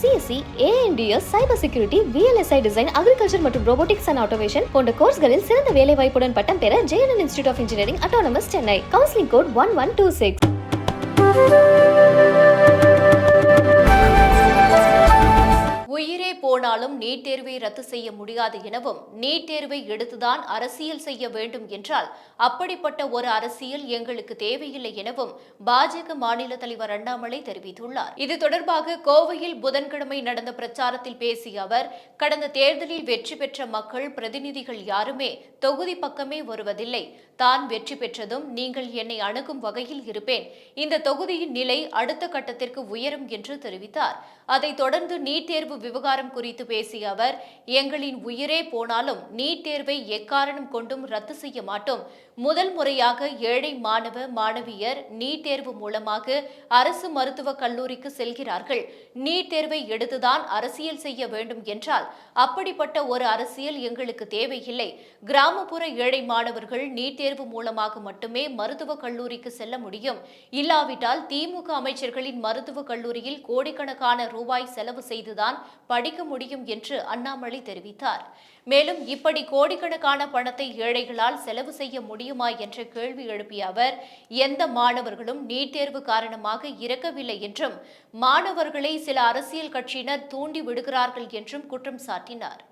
CSC ANDS cyber security VLSI design agriculture மற்றும் robotics and automation போன்ற கோர்ஸ்களில் சிறந்த வேலை வாய்ப்புடன் பட்டம் பெற JNN institute of engineering autonomous Chennai counselling code one one two six போனாலும் நீட் தேர்வை ரத்து செய்ய முடியாது எனவும் நீட் தேர்வை எடுத்துதான் அரசியல் செய்ய வேண்டும் என்றால் அப்படிப்பட்ட ஒரு அரசியல் எங்களுக்கு தேவையில்லை எனவும் பாஜக மாநில தலைவர் அண்ணாமலை தெரிவித்துள்ளார். இது தொடர்பாக கோவையில் புதன்கிழமை நடந்த பிரச்சாரத்தில் பேசிய அவர் கடந்த தேர்தலில் வெற்றி பெற்ற மக்கள் பிரதிநிதிகள் யாருமே தொகுதி பக்கமே வருவதில்லை. தான் வெற்றி பெற்றதும் நீங்கள் என்னை அணுகும் வகையில் இருப்பேன். இந்த தொகுதியின் நிலை அடுத்த கட்டத்திற்கு உயரும் என்று தெரிவித்தார். அதைத் தொடர்ந்து நீட் தேர்வு விவகாரம் குறித்து பேசிய அவர் எங்களின் உயிரே போனாலும் நீட் தேர்வை எக்காரணம் கொண்டும் ரத்து செய்ய மாட்டோம். முதல் முறையாக ஏழை மாணவ மாணவியர் நீட் தேர்வு மூலமாக அரசு மருத்துவக் கல்லூரிக்கு செல்கிறார்கள். நீட் தேர்வை எடுத்துதான் அரசியல் செய்ய வேண்டும் என்றால் அப்படிப்பட்ட ஒரு அரசியல் எங்களுக்கு தேவையில்லை. கிராமப்புற ஏழை மாணவர்கள் நீட் தேர்வு மூலமாக மட்டுமே மருத்துவக் கல்லூரிக்கு செல்ல முடியும். இல்லாவிட்டால் திமுக அமைச்சர்களின் மருத்துவக் கல்லூரியில் கோடிக்கணக்கான ரூபாய் செலவு செய்துதான் படிக்க முடியும் என்று அண்ணாமலை தெரிவித்தார். மேலும் இப்படி கோடிக்கணக்கான பணத்தை ஏழைகளால் செலவு செய்ய முடியுமா என்ற கேள்வி எழுப்பிய அவர் எந்த மாணவர்களும் நீட் தேர்வு காரணமாக இறக்கவில்லை என்றும் மாணவர்களை சில அரசியல் கட்சியினர் தூண்டி விடுகிறார்கள் என்றும் குற்றம் சாட்டினார்.